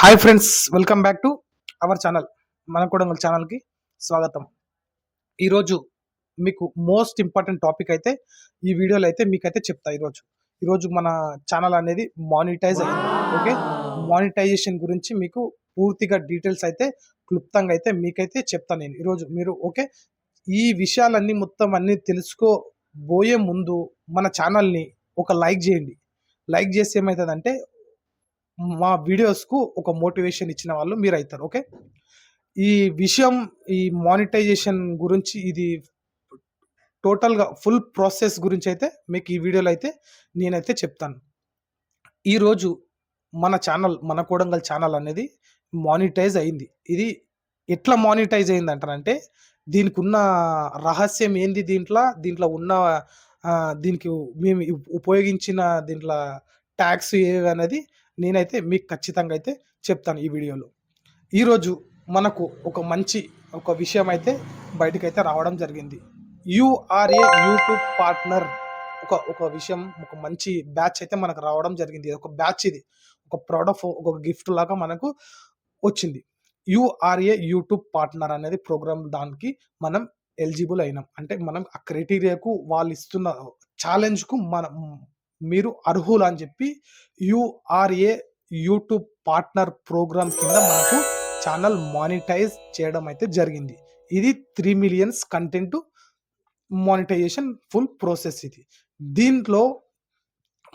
Hi friends welcome back to our channel మన కూడా ఛానల్కి స్వాగతం. ఈరోజు మీకు మోస్ట్ ఇంపార్టెంట్ టాపిక్ అయితే ఈ వీడియోలో అయితే మీకైతే చెప్తా ఈరోజు. ఈరోజు మన ఛానల్ అనేది మానిటైజ్ అయింది ఓకే మానిటైజేషన్ గురించి మీకు పూర్తిగా డీటెయిల్స్ అయితే క్లుప్తంగా అయితే మీకైతే చెప్తాను నేను. ఈరోజు మీరు ఓకే ఈ విషయాలన్నీ మొత్తం అన్నీ తెలుసుకోబోయే ముందు మన ఛానల్ని ఒక లైక్ చేయండి. లైక్ చేస్తే ఏమవుతుందంటే మా వీడియోస్కు ఒక మోటివేషన్ ఇచ్చిన వాళ్ళు మీరు అవుతారు ఓకే? ఈ విషయం ఈ మానిటైజేషన్ గురించి ఇది టోటల్గా ఫుల్ ప్రాసెస్ గురించి అయితే మీకు ఈ వీడియోలో అయితే నేనైతే చెప్తాను. ఈరోజు మన ఛానల్ మన కోడంగల్ ఛానల్ అనేది మానిటైజ్ అయింది. ఇది ఎట్లా మానిటైజ్ అయింది అంటారంటే దీనికి ఉన్న రహస్యం ఏంది దీంట్లో? దీంట్లో ఉన్న దీనికి మేము ఉపయోగించిన దీంట్లో ట్యాక్స్ ఏవి అనేది నేనైతే మీకు ఖచ్చితంగా అయితే చెప్తాను ఈ వీడియోలో. ఈరోజు మనకు ఒక మంచి ఒక విషయం అయితే బయటకైతే రావడం జరిగింది. యూఆర్ఏ యూట్యూబ్ పార్ట్నర్ ఒక ఒక విషయం ఒక మంచి బ్యాచ్ అయితే మనకు రావడం జరిగింది. ఇది ఒక బ్యాచ్ ఇది. ఒక ప్రోడక్ట్ ఒక గిఫ్ట్ లాగా మనకు వచ్చింది. యూఆర్ఏ యూట్యూబ్ పార్ట్నర్ అనేది ప్రోగ్రామ్ దానికి మనం ఎలిజిబుల్ అయినాం. అంటే మనం ఆ క్రైటీరియాకు వాళ్ళు ఇస్తున్న ఛాలెంజ్కు మనం మీరు అర్హులు అని చెప్పి యుఆర్ఏ యూట్యూబ్ పార్ట్నర్ ప్రోగ్రామ్ కింద మనకు ఛానల్ మానిటైజ్ చేయడం అయితే జరిగింది. ఇది three millions content monetization full process ఇది. దీంట్లో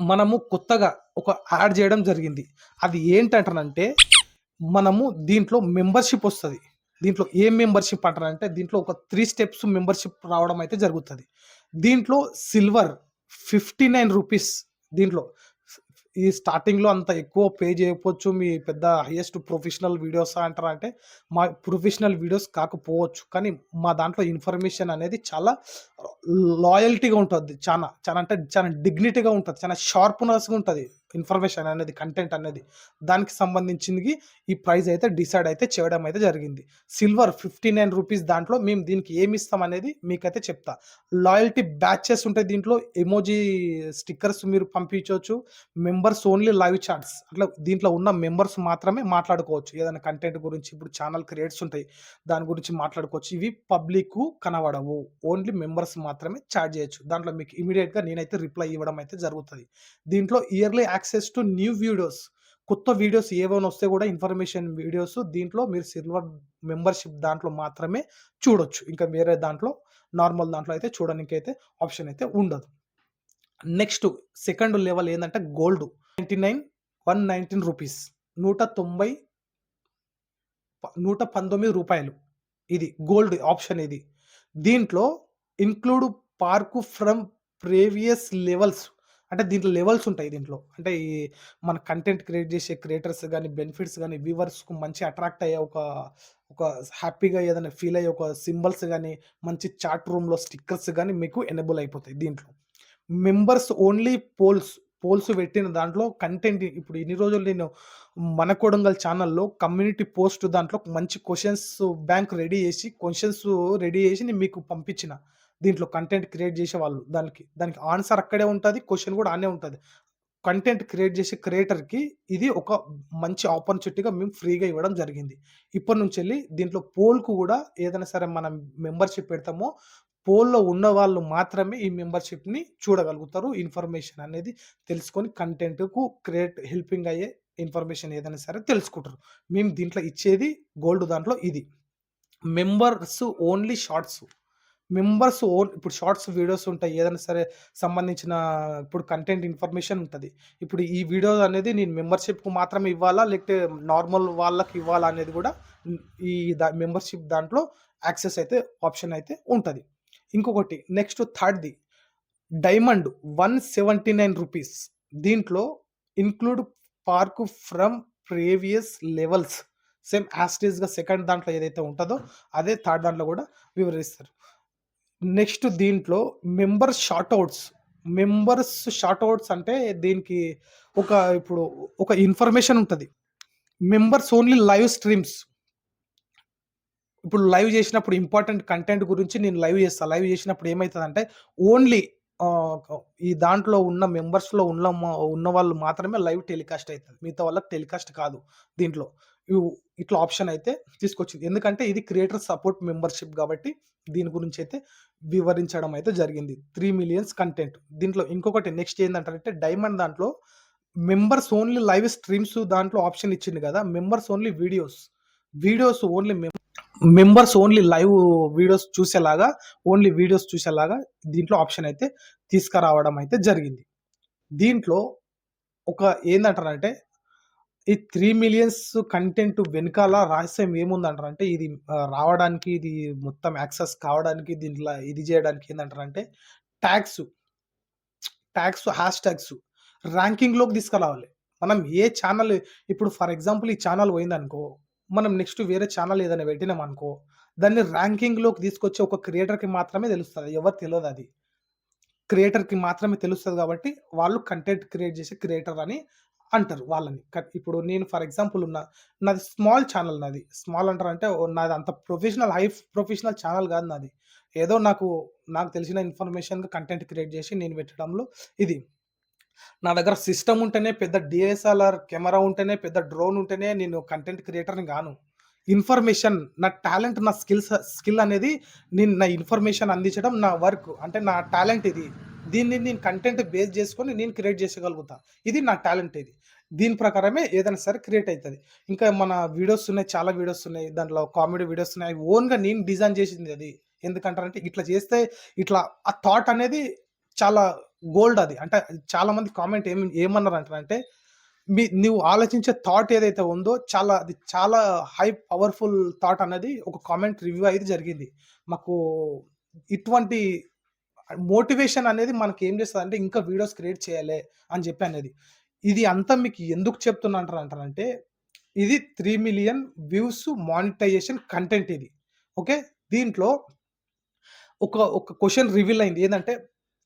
మనము కొత్తగా ఒక యాడ్ చేయడం జరిగింది. అది ఏంటంటానంటే మనము దీంట్లో మెంబర్షిప్ వస్తుంది. దీంట్లో ఏం మెంబర్షిప్ అంటారంటే దీంట్లో ఒక త్రీ స్టెప్స్ మెంబర్షిప్ రావడం అయితే జరుగుతుంది. దీంట్లో సిల్వర్ ఫిఫ్టీ నైన్ రూపీస్ దీంట్లో. ఈ స్టార్టింగ్లో అంత ఎక్కువ పే చేయకపోవచ్చు. మీ పెద్ద హైయెస్ట్ ప్రొఫెషనల్ వీడియోస్ అంటారా అంటే మా ప్రొఫెషనల్ వీడియోస్ కాకపోవచ్చు. కానీ మా దాంట్లో ఇన్ఫర్మేషన్ అనేది చాలా లాయల్టీగా ఉంటుంది. చాలా చాలా అంటే చాలా డిగ్నిటీగా ఉంటుంది. చాలా షార్ప్నెస్గా ఉంటుంది. ఇన్ఫర్మేషన్ అనేది కంటెంట్ అనేది దానికి సంబంధించింది ఈ ప్రైస్ అయితే డిసైడ్ అయితే చేయడం అయితే జరిగింది. సిల్వర్ ఫిఫ్టీ నైన్ రూపీస్ దాంట్లో మేము దీనికి ఏమి ఇస్తాం అనేది మీకైతే చెప్తా. లాయల్టీ బ్యాచెస్ ఉంటాయి దీంట్లో ఎమోజీ స్టిక్కర్స్ మీరు పంపించవచ్చు మెంబర్స్ ఓన్లీ లైవ్ చాట్స్ అట్లా దీంట్లో ఉన్న మెంబర్స్ మాత్రమే మాట్లాడుకోవచ్చు. ఏదైనా కంటెంట్ గురించి ఇప్పుడు ఛానల్ క్రియేట్స్ ఉంటాయి దాని గురించి మాట్లాడుకోవచ్చు. ఇవి పబ్లిక్ కనబడవు ఓన్లీ మెంబర్స్ మాత్రమే చాట్ చేయొచ్చు. దాంట్లో మీకు ఇమీడియట్గా నేనైతే రిప్లై ఇవ్వడం అయితే జరుగుతుంది. దీంట్లో yearly access to new videos. కొత్త వీడియోస్ ఏమైనా వస్తే కూడా ఇన్ఫర్మేషన్ వీడియోస్ దీంట్లో మీరు సిల్వర్ మెంబర్షిప్ దాంట్లో మాత్రమే చూడొచ్చు. ఇంకా వేరే దాంట్లో నార్మల్ దాంట్లో అయితే చూడడానికి అయితే ఆప్షన్ అయితే ఉండదు. నెక్స్ట్ సెకండ్ లెవెల్ ఏంటంటే gold. Ninety nine one nineteen rupees. నూట తొంభై నూట పంతొమ్మిది రూపాయలు. ఇది గోల్డ్ ఆప్షన్ ఇది. దీంట్లో include perks from previous levels. అంటే దీంట్లో లెవెల్స్ ఉంటాయి దీంట్లో. అంటే ఈ మన కంటెంట్ క్రియేట్ చేసే క్రియేటర్స్ కానీ బెనిఫిట్స్ కానీ వ్యూవర్స్కు మంచి అట్రాక్ట్ అయ్యే ఒక ఒక హ్యాపీగా ఏదైనా ఫీల్ అయ్యే ఒక సింబల్స్ కానీ మంచి చాట్ రూమ్లో స్టిక్కర్స్ కానీ మీకు ఎనేబుల్ అయిపోతాయి దీంట్లో. మెంబర్స్ ఓన్లీ పోల్స్ పోల్స్ పెట్టిన దాంట్లో కంటెంట్ ఇప్పుడు ఇన్ని రోజులు నేను మన కొడంగల్ ఛానల్లో కమ్యూనిటీ పోస్ట్ దాంట్లో మంచి క్వశ్చన్స్ బ్యాంక్ రెడీ చేసి క్వశ్చన్స్ రెడీ చేసి నేను మీకు పంపించిన. దీంట్లో కంటెంట్ క్రియేట్ చేసే వాళ్ళు. దానికి దానికి ఆన్సర్ అక్కడే ఉంటుంది క్వశ్చన్ కూడా ఆనే ఉంటుంది. కంటెంట్ క్రియేట్ చేసే క్రియేటర్కి ఇది ఒక మంచి ఆపర్చునిటీగా మేము ఫ్రీగా ఇవ్వడం జరిగింది. ఇప్పటి నుంచి వెళ్ళి దీంట్లో పోల్కు కూడా ఏదైనా సరే మనం మెంబర్షిప్ పెడతామో పోల్లో ఉన్న వాళ్ళు మాత్రమే ఈ మెంబర్షిప్ని చూడగలుగుతారు. ఇన్ఫర్మేషన్ అనేది తెలుసుకొని కంటెంట్కు క్రియేట్ హెల్పింగ్ అయ్యే ఇన్ఫర్మేషన్ ఏదైనా సరే తెలుసుకుంటారు. మేము దీంట్లో ఇచ్చేది గోల్డ్ దాంట్లో ఇది. Members only shorts members own ఇప్పుడు షార్ట్స్ వీడియోస్ ఉంటాయి. ఏదైనా సరే సంబంధించిన ఇప్పుడు కంటెంట్ ఇన్ఫర్మేషన్ ఉంటుంది. ఇప్పుడు ఈ వీడియో అనేది నేను మెంబర్షిప్కు మాత్రమే ఇవ్వాలా? లేకపోతే నార్మల్ వాళ్ళకి ఇవ్వాలా అనేది కూడా ఈ దా మెంబర్షిప్ దాంట్లో యాక్సెస్ అయితే ఆప్షన్ అయితే ఉంటుంది. ఇంకొకటి next థర్డ్ది diamond one seventy nine rupees. దీంట్లో include perks from previous levels. Same యాస్టేజ్గా second దాంట్లో ఏదైతే ఉంటుందో అదే థర్డ్ దాంట్లో కూడా వివరిస్తారు. నెక్స్ట్ దీంట్లో మెంబర్ షార్ట్అవుట్స్ మెంబర్స్ షార్ట్అవుట్స్ అంటే దీనికి ఒక ఇప్పుడు ఒక ఇన్ఫర్మేషన్ ఉంటుంది. Members only live streams. ఇప్పుడు లైవ్ చేసినప్పుడు ఇంపార్టెంట్ కంటెంట్ గురించి నేను లైవ్ చేస్తాను లైవ్ చేసినప్పుడు ఏమవుతుందంటే ఓన్లీ ఈ దాంట్లో ఉన్న మెంబర్స్‌లో ఉన్న ఉన్న వాళ్ళు మాత్రమే లైవ్ టెలికాస్ట్ అవుతుంది మిగతా వాళ్ళకి టెలికాస్ట్ కాదు దీంట్లో. ఇట్లా ఆప్షన్ అయితే తీసుకొచ్చింది. ఎందుకంటే ఇది క్రియేటర్ సపోర్ట్ మెంబర్‌షిప్ కాబట్టి దీని గురించి అయితే వివరించడం అయితే జరిగింది. Three millions content. దీంట్లో ఇంకొకటి నెక్స్ట్ ఏంటంటే డైమండ్ దాంట్లో మెంబర్స్ ఓన్లీ లైవ్ స్ట్రీమ్స్ దాంట్లో ఆప్షన్ ఇచ్చిండు కదా members only videos. Videos only members only live videos చూసేలాగా, only videos చూసేలాగా దీంట్లో ఆప్షన్ అయితే తీసుకురావడం అయితే జరిగింది. దీంట్లో ఒక ఏంటంటారంటే ఈ త్రీ మిలియన్స్ కంటెంట్ వెనకాల రహస్యం ఏముందంటారంటే ఇది రావడానికి ఇది మొత్తం యాక్సెస్ కావడానికి దీంట్లో ఇది చేయడానికి ఏంటంటారు అంటే ట్యాగ్స్. ట్యాగ్స్, హ్యాష్ ట్యాగ్స్ ర్యాంకింగ్‌లోకి తీసుకురావాలి. మనం ఏ ఛానల్ ఇప్పుడు ఫర్ ఎగ్జాంపుల్ ఈ ఛానల్ పోయిందనుకో, మనం నెక్స్ట్ వేరే ఛానల్ ఏదైనా పెట్టినామనుకో, దాన్ని ర్యాంకింగ్‌లోకి తీసుకొచ్చే ఒక క్రియేటర్‌కి మాత్రమే తెలుస్తుంది ఎవరు తెలియదు అది క్రియేటర్‌కి మాత్రమే తెలుస్తుంది కాబట్టి వాళ్ళు కంటెంట్ క్రియేట్ చేసే క్రియేటర్ అని అంటారు వాళ్ళని. ఇప్పుడు నేను ఫర్ ఎగ్జాంపుల్ ఉన్న నాది స్మాల్ ఛానల్ నాది. స్మాల్ అంటారంటే ఓ నాది అంత ప్రొఫెషనల్ హై ప్రొఫెషనల్ ఛానల్ కాదు నాది. ఏదో నాకు, నాకు తెలిసిన ఇన్ఫర్మేషన్‌గా కంటెంట్ క్రియేట్ చేసి నేను పెట్టడంలో ఇది. నా దగ్గర సిస్టమ్ ఉంటేనే పెద్ద డీఎస్ఎల్ఆర్ కెమెరా ఉంటేనే, పెద్ద డ్రోన్ ఉంటేనే నేను కంటెంట్ క్రియేటర్‌ని గాను. ఇన్ఫర్మేషన్ నా టాలెంట్ నా స్కిల్స్ స్కిల్ అనేది నేను నా ఇన్ఫర్మేషన్ అందించడం నా వర్క్. అంటే నా టాలెంట్ ఇది. దీన్ని నేను కంటెంట్ బేస్ చేసుకొని నేను క్రియేట్ చేసేయగలుగుతా. ఇది నా టాలెంట్ ఇది. దీని ప్రకారమే ఏదైనా సరే క్రియేట్ అవుతుంది ఇంకా మన వీడియోస్ ఉన్నాయి. చాలా వీడియోస్ ఉన్నాయి. దాంట్లో కామెడీ వీడియోస్ ఉన్నాయి. ఓన్‌గా నేను డిజైన్ చేసింది అది. ఎందుకంటారంటే ఇట్లా చేస్తే ఇట్లా ఆ థాట్ అనేది చాలా గోల్డ్ అది. అంటే చాలా మంది కామెంట్ ఏమి ఏమన్నారంటారంటే మీ నువ్వు ఆలోచించే థాట్ ఏదైతే ఉందో చాలా అది చాలా హై పవర్‌ఫుల్ థాట్ అనేది ఒక కామెంట్ రివ్యూ అయితే జరిగింది. మాకు ఇటువంటి మోటివేషన్ అనేది మనకి ఏం చేస్తుంది అంటే ఇంకా వీడియోస్ క్రియేట్ చేయాలి అని చెప్పి అనేది. ఇది అంతా మీకు ఎందుకు చెప్తున్నా అంటారంటే ఇది three million views monetization content ఇది. ఓకే. దీంట్లో ఒక ఒక క్వశ్చన్ రివీల్ అయింది. ఏంటంటే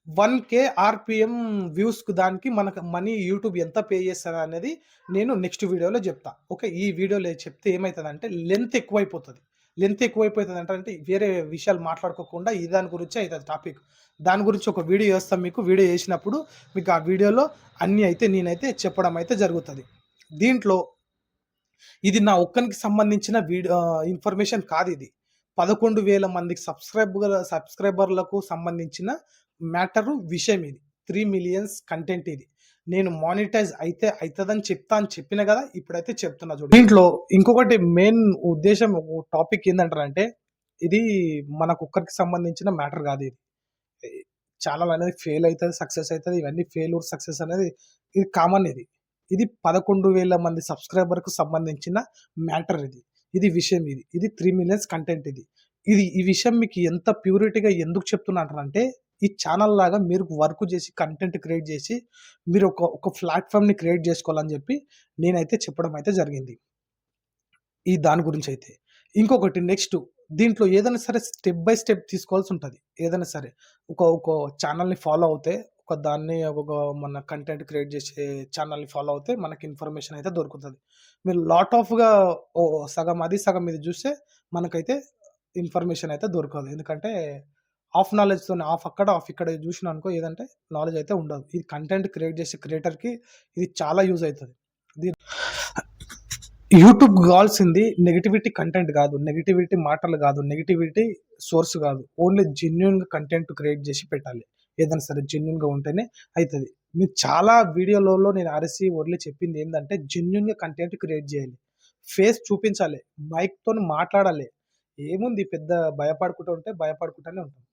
వన్ కే ఆర్పిఎం వ్యూస్‌కి దానికి మనకు మనీ యూట్యూబ్ ఎంత పే చేస్తదనేది నేను నెక్స్ట్ వీడియోలో చెప్తా ఓకే. ఈ వీడియోలో చెప్తే ఏమవుతుందంటే లెంత్ ఎక్కువైపోతుంది లెంత్ ఎక్కువైపోతుంది అంటే వేరే విషయాలు మాట్లాడుకోకుండా ఈ దాని గురించే అవుతుంది టాపిక్. దాని గురించి ఒక వీడియో చేస్తాం మీకు. వీడియో చేసినప్పుడు మీకు ఆ వీడియోలో అన్నీ అయితే నేనైతే చెప్పడం అయితే జరుగుతుంది దీంట్లో ఇది నా ఒక్కనికి సంబంధించిన వీడియో ఇన్ఫర్మేషన్ కాదు ఇది పదకొండు వేల మందికి సబ్‌స్క్రైబర్ సబ్‌స్క్రైబర్‌లకు సంబంధించిన మ్యాటరు విషయం ఇది. త్రీ మిలియన్స్ కంటెంట్ ఇది. నేను మానిటైజ్ అయితే అవుతుందని చెప్తా అని చెప్పిన కదా ఇప్పుడైతే చెప్తున్నా చూడు దీంట్లో ఇంకొకటి మెయిన్ ఉద్దేశం టాపిక్ ఏంటంటారంటే ఇది మనకొక్కరికి సంబంధించిన మ్యాటర్ కాదు ఇది. ఛానల్ అనేది ఫెయిల్ అవుతుంది సక్సెస్ అవుతుంది ఇవన్నీ ఫెయిల్యూర్, సక్సెస్ అనేది ఇది కామన్ ఇది. ఇది 11,000 మంది సబ్‌స్క్రైబర్‌కు సంబంధించిన మ్యాటర్ ఇది. ఇది విషయం ఇది. ఇది త్రీ మిలియన్స్ కంటెంట్ ఇది. ఇది ఈ విషయం మీకు ఎంత ప్యూరిటీగా ఎందుకు చెప్తున్నా అంటారంటే ఈ ఛానల్ లాగా మీరు వర్క్ చేసి కంటెంట్ క్రియేట్ చేసి మీరు ఒక ఒక ప్లాట్ఫామ్ని క్రియేట్ చేసుకోవాలని చెప్పి నేనైతే చెప్పడం అయితే జరిగింది. ఈ దాని గురించి అయితే ఇంకొకటి నెక్స్ట్ దీంట్లో ఏదైనా సరే స్టెప్ బై స్టెప్ తీసుకోవాల్సి ఉంటుంది ఏదైనా సరే. ఒక ఒక ఛానల్‌ని ఫాలో అవుతే ఒక దాన్ని ఒక మన కంటెంట్ క్రియేట్ చేసే ఛానల్‌ని ఫాలో అవుతే మనకి ఇన్ఫర్మేషన్ అయితే దొరుకుతుంది మీరు లాట్ ఆఫ్‌గా ఓ సగం అది, సగం ఇది చూస్తే మనకైతే ఇన్ఫర్మేషన్ అయితే దొరకదు. ఎందుకంటే హాఫ్ నాలెడ్జ్‌తోని హాఫ్ అక్కడ, ఆఫ్ ఇక్కడ చూసినామనుకో ఏదంటే నాలెడ్జ్ అయితే ఉండదు. ఇది కంటెంట్ క్రియేట్ చేసే క్రియేటర్‌కి ఇది చాలా యూజ్ అవుతుంది యూట్యూబ్ కావాల్సింది నెగిటివిటీ కంటెంట్ కాదు నెగటివిటీ మాటలు కాదు నెగటివిటీ సోర్స్ కాదు ఓన్లీ జెన్యున్గా కంటెంట్ క్రియేట్ చేసి పెట్టాలి. ఏదైనా సరే జెన్యున్గా ఉంటేనే అవుతుంది మీరు చాలా వీడియోలలో నేను అరిసి, ఓన్లీ చెప్పింది ఏంటంటే జెన్యున్గా కంటెంట్ క్రియేట్ చేయాలి. ఫేస్ చూపించాలి. మైక్‌తోని మాట్లాడాలి. ఏముంది పెద్ద భయపడుకుంటూ ఉంటే భయపడుకుంటూనే ఉంటాం.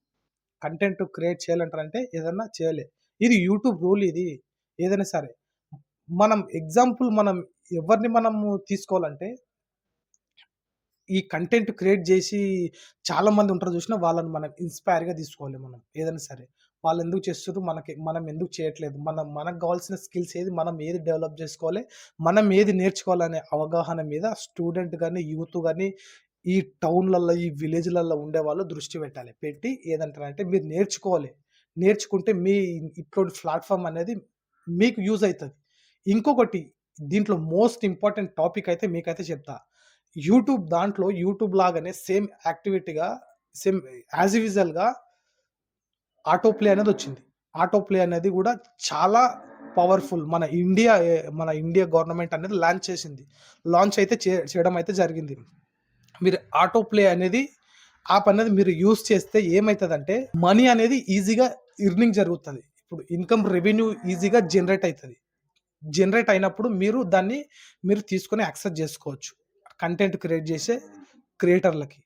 కంటెంట్ క్రియేట్ చేయాలంటారంటే ఏదన్నా చేయలే ఇది యూట్యూబ్ రూల్ ఇది. ఏదైనా సరే. మనం ఎగ్జాంపుల్ మనం ఎవరిని మనము తీసుకోవాలంటే ఈ కంటెంట్ క్రియేట్ చేసి చాలా మంది ఉంటారు చూసినా వాళ్ళని మనం ఇన్‌స్పైర్‌గా తీసుకోవాలి మనం. ఏదైనా సరే. వాళ్ళు ఎందుకు చేస్తుర్రు? మనకి మనం ఎందుకు చేయట్లేదు? మనం మనకు కావాల్సిన స్కిల్స్ ఏది? మనం ఏది డెవలప్ చేసుకోవాలి? మనం ఏది నేర్చుకోవాలనే అవగాహన మీద స్టూడెంట్ కానీ యూత్ కానీ ఈ టౌన్‌లల్లో, ఈ విలేజ్‌లల్లో ఉండేవాళ్ళు దృష్టి పెట్టాలి. పెట్టి ఏదంటారంటే మీరు నేర్చుకోవాలి. నేర్చుకుంటే మీ ఇటువంటి ప్లాట్ఫామ్ అనేది మీకు యూజ్ అవుతుంది ఇంకొకటి దీంట్లో మోస్ట్ ఇంపార్టెంట్ టాపిక్ అయితే మీకైతే చెప్తా. యూట్యూబ్ దాంట్లో యూట్యూబ్ లాగానే సేమ్ యాక్టివిటీగా సేమ్ యాజ్ యూజువల్‌గా ఆటో ప్లే అనేదొచ్చింది. ఆటో ప్లే అనేది కూడా చాలా పవర్ఫుల్ మన ఇండియా మన ఇండియా గవర్నమెంట్ అనేది లాంచ్ చేసింది లాంచ్ అయితే చే- చేయడం అయితే జరిగింది మీరు ఆటో ప్లే అనేది యాప్ అనేది మీరు యూస్ చేస్తే ఏమవుతుందంటే మనీ అనేది ఈజీగా ఇర్నింగ్ జరుగుతుంది. ఇప్పుడు ఇన్కమ్ రెవెన్యూ ఈజీగా జనరేట్ అవుతుంది జనరేట్ అయినప్పుడు మీరు దాన్ని మీరు తీసుకొని యాక్సెస్ చేసుకోవచ్చు. కంటెంట్ క్రియేట్ చేసే క్రియేటర్లకి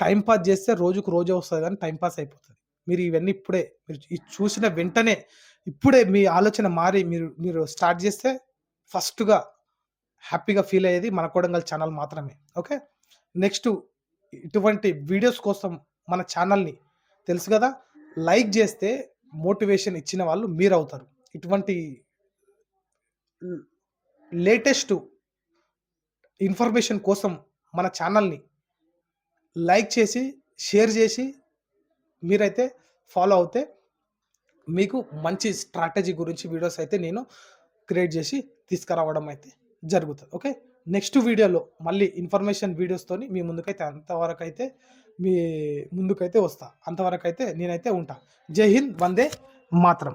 టైం పాస్ చేస్తే రోజుకు రోజే వస్తుంది కానీ టైం పాస్ అయిపోతుంది. మీరు ఇవన్నీ ఇప్పుడే మీరు ఇది చూసిన వెంటనే ఇప్పుడే మీ ఆలోచన మారి మీరు మీరు స్టార్ట్ చేస్తే ఫస్ట్గా హ్యాపీగా ఫీల్ అయ్యేది మన కొడంగల్ ఛానల్ మాత్రమే. ఓకే? నెక్స్ట్ ఇటువంటి వీడియోస్ కోసం మన ఛానల్ని తెలుసు కదా? లైక్ చేస్తే మోటివేషన్ ఇచ్చిన వాళ్ళు మీరు అవుతారు ఇటువంటి లేటెస్ట్ ఇన్ఫర్మేషన్ కోసం మన ఛానల్ని లైక్ చేసి షేర్ చేసి మీరైతే ఫాలో అవుతే మీకు మంచి స్ట్రాటజీ గురించి వీడియోస్ అయితే నేను క్రియేట్ చేసి తీసుకురావడం అయితే జరుగుతుంది. ఓకే? నెక్స్ట్ వీడియోలో మళ్ళీ ఇన్ఫర్మేషన్ వీడియోస్తోని మీ ముందుకైతే అంతవరకు అయితే మీ ముందుకైతే వస్తా. అంతవరకు అయితే నేనైతే ఉంటా. జై హింద్ వందే మాత్రం.